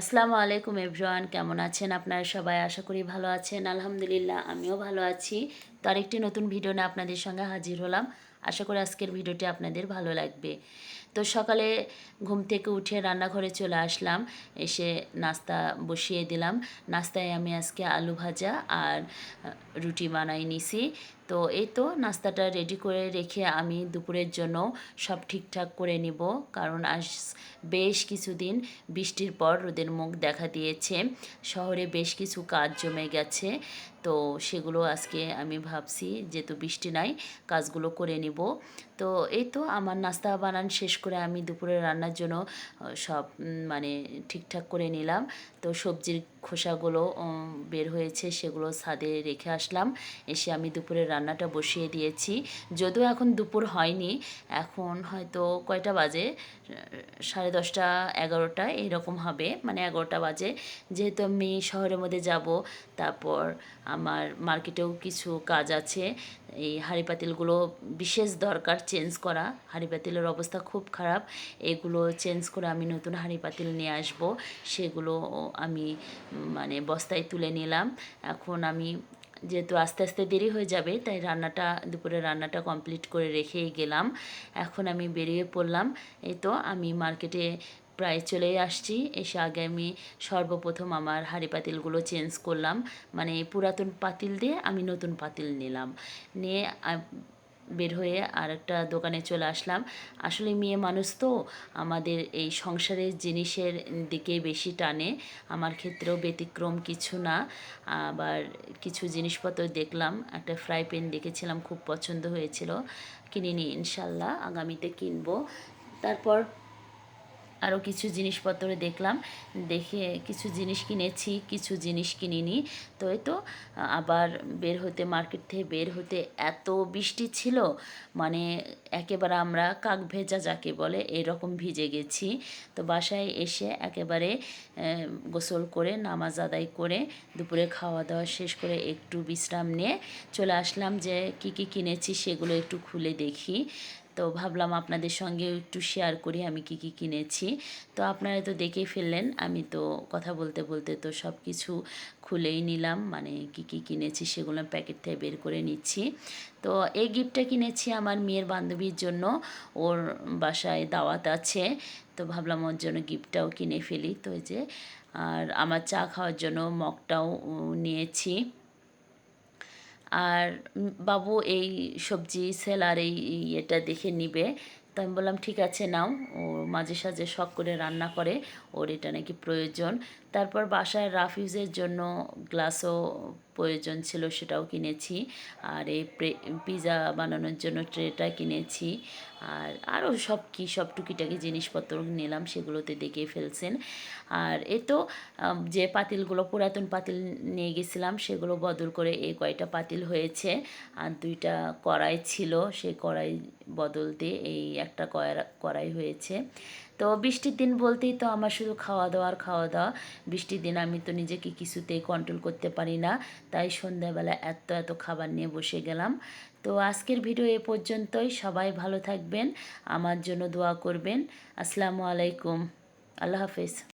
আসসালামু আলাইকুম এভরিওয়ান, কেমন আছেন আপনারা সবাই? আশা করি ভালো আছেন। আলহামদুলিল্লাহ, আমিও ভালো আছি। তো আরেকটি নতুন ভিডিও নিয়ে আপনাদের সঙ্গে হাজির হলাম। আশা করি আজকের ভিডিওটি আপনাদের ভালো লাগবে। তো সকালে ঘুম থেকে উঠে রান্নাঘরে চলে আসলাম। এসে নাস্তা বসিয়ে দিলাম। নাস্তায় আমি আজকে আলু ভাজা আর রুটি বানাই নিছি। তো এই তো নাস্তাটা রেডি করে রেখে আমি দুপুরের জন্য সব ঠিকঠাক করে নিব। কারণ আজ বেশ কিছুদিন বৃষ্টির পর রোদের মুখ দেখা দিয়েছে। শহরে বেশ কিছু কাজ জমে গেছে। তো সেগুলো আজকে আমি ভাবছি, যেহেতু বৃষ্টি নাই, কাজগুলো করে নিব। তো এই তো আমার নাস্তা বানান শেষ করে আমি দুপুরে রান্নার জন্য সব মানে ঠিকঠাক করে নিলাম। তো সবজির খোসাগুলো বের হয়েছে সেগুলো ছাদে রেখে আসলাম। এসে আমি দুপুরে রান্নাটা বসিয়ে দিয়েছি। যদিও এখন দুপুর হয়নি, এখন হয়তো কয়টা বাজে? সাড়ে দশটা, এগারোটা এইরকম হবে মানে এগারোটা বাজে। যেহেতু আমি শহরের মধ্যে যাব, তারপর আমার মার্কেটেও কিছু কাজ আছে। এই হাঁড়ি পাতিলগুলো বিশেষ দরকার চেঞ্জ করা। হাঁড়ি পাতিলের অবস্থা খুব খারাপ। এগুলো চেঞ্জ করে আমি নতুন হাঁড়ি পাতিল নিয়ে আসব। সেগুলো আমি মানে বস্তায় তুলে নিলাম। এখন আমি, যেহেতু আস্তে আস্তে দেরি হয়ে যাবে, তাই রান্নাটা, দুপুরে রান্নাটা কমপ্লিট করে রেখেই গেলাম। এখন আমি বেরিয়ে পড়লাম। এই তো আমি মার্কেটে প্রায় চলেই আসছি। এসে আগে আমি সর্বপ্রথম আমার হাঁড়ি পাতিলগুলো চেঞ্জ করলাম। মানে পুরাতন পাতিল দিয়ে আমি নতুন পাতিল নিলাম। নিয়ে বের হয়ে আর একটা দোকানে চলে আসলাম। আসলে মেয়ে মানুষ তো, আমাদের এই সংসারের জিনিসের দিকে বেশি টানে। আমার ক্ষেত্রেও ব্যতিক্রম কিছু না। আবার কিছু জিনিসপত্র দেখলাম, একটা ফ্রাই প্যান দেখেছিলাম, খুব পছন্দ হয়েছিল। কিনিনি ইনশাল্লাহ আগামীতে কিনবো। তারপর আরও কিছু জিনিসপত্র দেখলাম, দেখে কিছু জিনিস কিনেছি, কিছু জিনিস কিনিনি। তো এই তো, আবার বের হতে, মার্কেট থেকে বের হতে এত বৃষ্টি ছিল মানে একেবারে আমরা কাক ভেজা যাকে বলে এরকম ভিজে গেছি। তো বাসায় এসে একেবারে গোসল করে, নামাজ আদায় করে, দুপুরে খাওয়া দাওয়া শেষ করে একটু বিশ্রাম নিয়ে চলে আসলাম যে কি কি কিনেছি সেগুলো একটু খুলে দেখি। তো ভাবলাম আপনাদের সঙ্গেও একটু শেয়ার করি আমি কি কি কিনেছি। তো আপনারা তো দেখেই ফেললেন, আমি তো কথা বলতে বলতে তো সব কিছু খুলেই নিলাম মানে কি কি কিনেছি সেগুলো প্যাকেট থেকে বের করে নিচ্ছি। তো এই গিফটটা কিনেছি আমার মেয়ের বান্ধবীর জন্য, ওর বাসায় দাওয়াত আছে, তো ভাবলাম ওর জন্য গিফটটাও কিনে ফেলি। তো এই যে, আর আমার চা খাওয়ার জন্য মগটাও নিয়েছি। আর বাবু এই সবজি সেলার এই ইয়েটা দেখে নিবে। তো আমি বললাম, ঠিক আছে, নাও। ও মাঝে সাঝে শখ করে রান্না করে। ওর এটা নাকি প্রয়োজন। তারপর বাসায় রাফিউজের জন্য গ্লাসও প্রয়োজন ছিল, সেটাও কিনেছি। আর এই পিজা বানানোর জন্য ট্রেটা কিনেছি। আর আরও সব কি, সব টুকিটাকি জিনিসপত্র নিলাম, সেগুলোতে দেখে ফেলছেন। আর এ তো যে পাতিলগুলো, পুরাতন পাতিল নিয়ে গেছিলাম, সেগুলো বদল করে এই কয়টা পাতিল হয়েছে। আর দুইটা কড়াই ছিল, সেই কড়াই বদল দিয়ে এই একটা কড়াই হয়েছে। তো বৃষ্টির দিন বলতেই তো আমার শুধু খাওয়া দাওয়া আর খাওয়া দাওয়া। বৃষ্টির দিন আমি তো নিজেকে কিছুতেই কন্ট্রোল করতে পারি না। তাই সন্ধ্যাবেলা এত এত খাবার নিয়ে বসে গেলাম। তো আজকের ভিডিও এ পর্যন্তই। সবাই ভালো থাকবেন। আমার জন্য দোয়া করবেন। আসসালামু আলাইকুম। আল্লাহ হাফেজ।